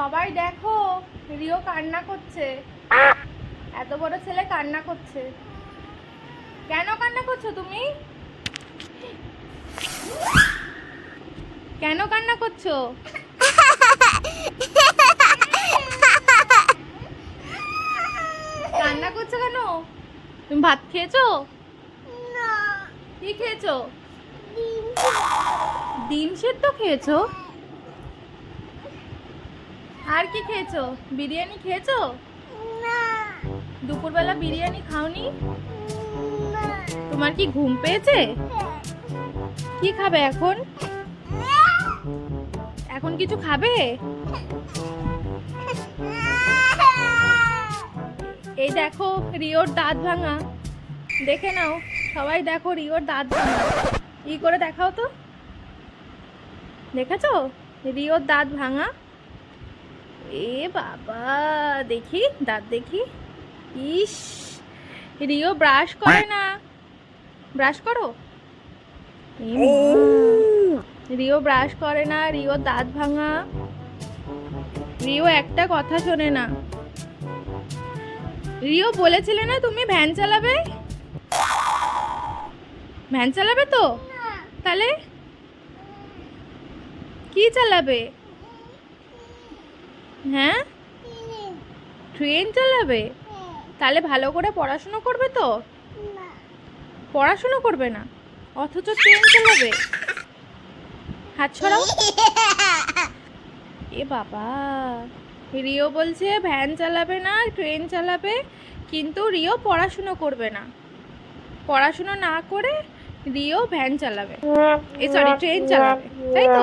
সবাই দেখো রিও কান্না করছে। এত বড় ছেলে কান্না করছে। কেন কান্না করছ তুমি? কেন কান্না করছ? কান্না করছ কেন? তুমি ভাত খেয়েছো? কি খেয়েছো? ডিম সেদ্ধ খেয়েছো? আর কি খেয়েছো? বিরিয়ানি খেয়েছো? না। দুপুরবেলা বিরিয়ানি খাওনি? তোমার কি ঘুম পেয়েছে? কি খাবে এখন? এখন কিছু খাবে? এই দেখো রিওর দাঁত ভাঙা। দেখে নাও সবাই দেখো রিওর দাঁত ভাঙা। ই করে দেখাও তো? দেখেছ? রিওর দাঁত ভাঙা। এ বাবা দেখি দাঁত দেখি। ইস রিও ব্রাশ করে না। ব্রাশ করো। রিও ব্রাশ করে না রিও দাঁত ভাঙা। রিও একটা কথা শোনে না। রিও বলেছিলে না তুমি ভ্যান চালাবে? ভ্যান চালাবে তো? তাহলে? কি চালাবে? হ্যাঁ? ট্রেন চালাবে? তাহলে ভালো করে পড়াশুনো করবে তো? পড়াশুনো করবে না? অথচ ট্রেন চালাবে। হাত ছড়াও এ বাবা। রিও বলছে ভ্যান চালাবে না ট্রেন চালাবে কিন্তু রিও পড়াশুনো করবে না। পড়াশুনো না করে রিও ভ্যান চালাবে। এ সরি ট্রেন চালাবে। তাই তো?